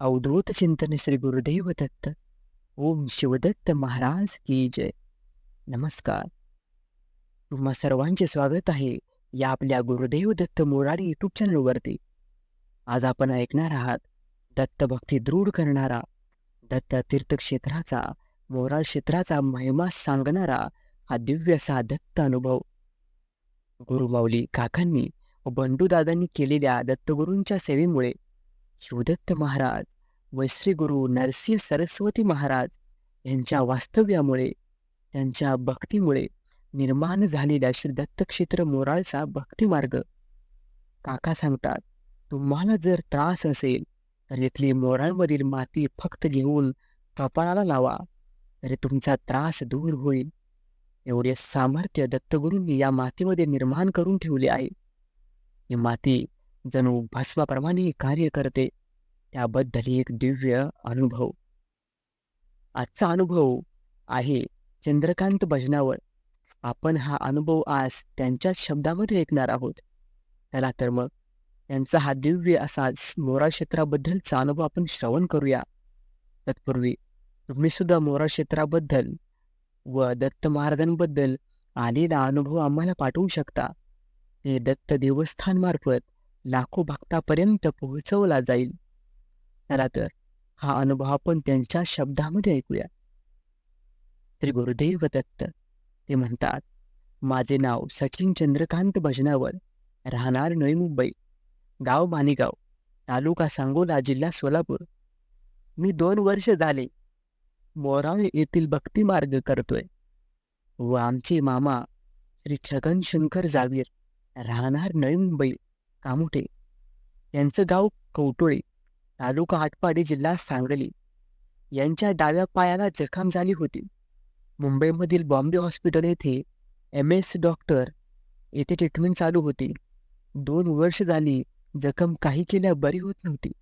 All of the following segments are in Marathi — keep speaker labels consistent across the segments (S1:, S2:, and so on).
S1: अवधूत चिंतन श्री गुरुदेव दत्त. ओम शिवदत्त महाराज की जय. नमस्कार. तुम्हा सर्वांचे स्वागत आहे या आपल्या गुरुदेव दत्त मोरारी युट्यूब चॅनलवरती आज आपण ऐकणार आहात दत्त भक्ती दृढ करणारा दत्त तीर्थक्षेत्राचा मोराळ क्षेत्राचा महिमा सांगणारा हा दिव्य असा दत्त अनुभव. गुरुमाऊली काकांनी व बंडूदादांनी केलेल्या दत्तगुरूंच्या सेवेमुळे शिवदत्त महाराज व श्री गुरु नरसिंह सरस्वती महाराज यांच्या वास्तव्यामुळे त्यांच्या भक्तीमुळे निर्माण झालेल्या श्री दत्तक्षेत्र मोराळचा भक्तिमार्ग. काका सांगतात तुम्हाला जर त्रास असेल तर इथली मोराळमधील माती फक्त घेऊन कपाळाला लावा तरी तुमचा त्रास दूर होईल. एवढे सामर्थ्य दत्तगुरूंनी या मातीमध्ये निर्माण करून ठेवले आहे. ही माती जणू भस्माप्रमाणे कार्य करते. त्याबद्दल एक दिव्य अनुभव. आजचा अनुभव आहे चंद्रकांत भजनावर. आपण हा अनुभव आज त्यांच्याच शब्दामध्ये ऐकणार आहोत. चला तर मग त्यांचा हा दिव्य असा मोरा क्षेत्राबद्दलचा अनुभव आपण श्रवण करूया. तत्पूर्वी तुम्ही सुद्धा मोरा क्षेत्राबद्दल व दत्त महाराजांबद्दल आलेला अनुभव आम्हाला पाठवू शकता. हे दत्त देवस्थानमार्फत लाखो भक्तापर्यंत पोहोचवला जाईल. चला तर हा अनुभव आपण त्यांच्या शब्दामध्ये ऐकूया. श्री गुरुदेव दत्त ते म्हणतात माझे नाव सचिन चंद्रकांत भजनावर राहणार नवी मुंबई. गाव मानेगाव तालुका सांगोला जिल्हा सोलापूर. मी दोन वर्ष झाले मोराळे येथील भक्ती मार्ग करतोय. व आमचे मामा श्री छगन शंकर जावीर राहणार नवी मुंबई. कामुटे यांचं गाव कवटोळे तालुका आटपाडी जिल्हा सांगली. यांच्या डाव्या पायाला जखम झाली होती. मुंबईमधील बॉम्बे हॉस्पिटल येथे एम एस डॉक्टर येथे ट्रीटमेंट चालू होती. दोन वर्ष झाली जखम काही केल्या बरी होत नव्हती.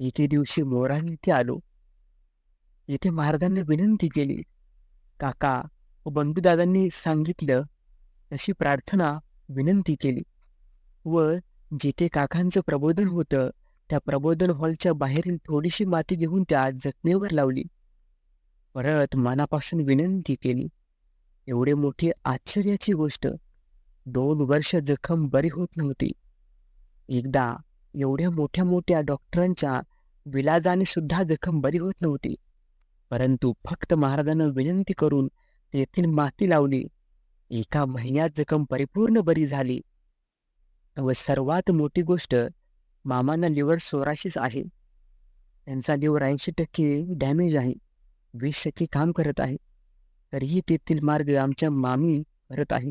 S1: एके दिवशी मोराने येथे आलो. येथे महाराजांनी विनंती केली काका व बंधूदादांनी सांगितलं तशी प्रार्थना विनंती केली व जिथे काकांचं प्रबोधन होतं त्या प्रबोधन हॉलच्या बाहेरील थोडीशी माती घेऊन त्या जखमेवर लावली. परत मनापासून विनंती केली. एवढे मोठी आश्चर्याची गोष्ट. दोन वर्ष जखम बरी होत नव्हती. एकदा एवढ्या मोठ्या मोठ्या डॉक्टरांच्या विलाजाने सुद्धा जखम बरी होत नव्हती. परंतु फक्त महाराजांना विनंती करून तेथील माती लावली. एका महिन्यात जखम परिपूर्ण बरी झाली. व सर्वात मोठी गोष्ट मामांना लिव्हर सोराशीच आहे. त्यांचा लिव्हर ऐंशी टक्के डॅमेज आहे. वीस टक्के काम करत आहे. तरीही तेथील मार्ग आमच्या मामी करत आहे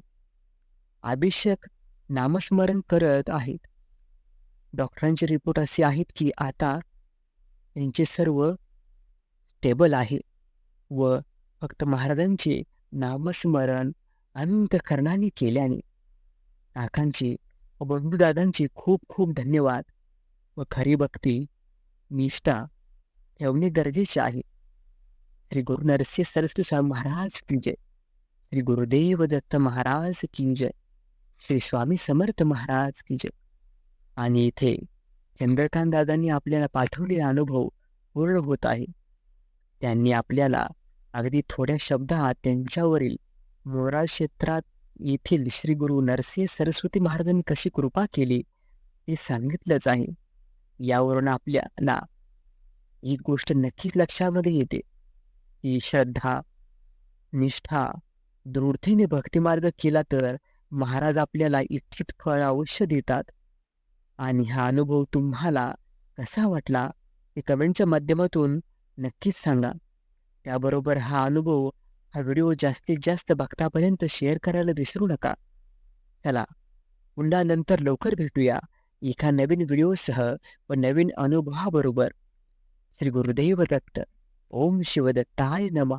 S1: अभिषेक नामस्मरण करत आहेत. डॉक्टरांचे रिपोर्ट असे आहेत की आता त्यांचे सर्व स्टेबल आहे व फक्त महाराजांचे नामस्मरण अंतकरणाने केल्याने काकांची बंधूदादांचे खूप खूप धन्यवाद व खरी भक्ती निष्ठा ठेवणे गरजेचे आहे. श्री गुरु नरसिंह सरस्वती महाराज की जय. श्री गुरुदेव दत्त महाराज की जय. श्री स्वामी समर्थ महाराज की जय. आणि इथे चंद्रकांत दादांनी आपल्याला पाठवलेला अनुभव पूर्ण होत आहे. त्यांनी आपल्याला अगदी थोड्या शब्दात त्यांच्यावरील मोराळ क्षेत्रात येथील श्री गुरु नरसिंह सरस्वती महाराजांनी कशी कृपा केली हे सांगितलंच आहे. यावरून आपल्याला एक गोष्ट नक्कीच लक्षामध्ये येते की श्रद्धा निष्ठा दृढतेने भक्तिमार्ग केला तर महाराज आपल्याला इच्छित फळ अवश्य देतात. आणि हा अनुभव तुम्हाला कसा वाटला हे कमेंटच्या माध्यमातून नक्कीच सांगा. त्याबरोबर हा अनुभव हा व्हिडिओ जास्तीत जास्त भक्तापर्यंत शेअर करायला विसरू नका. चला पुन्हा नंतर लवकर भेटूया एका नवीन व्हिडिओसह व नवीन अनुभवाबरोबर. श्री गुरुदेव दत्त. ओम शिवदत्ताय नमा.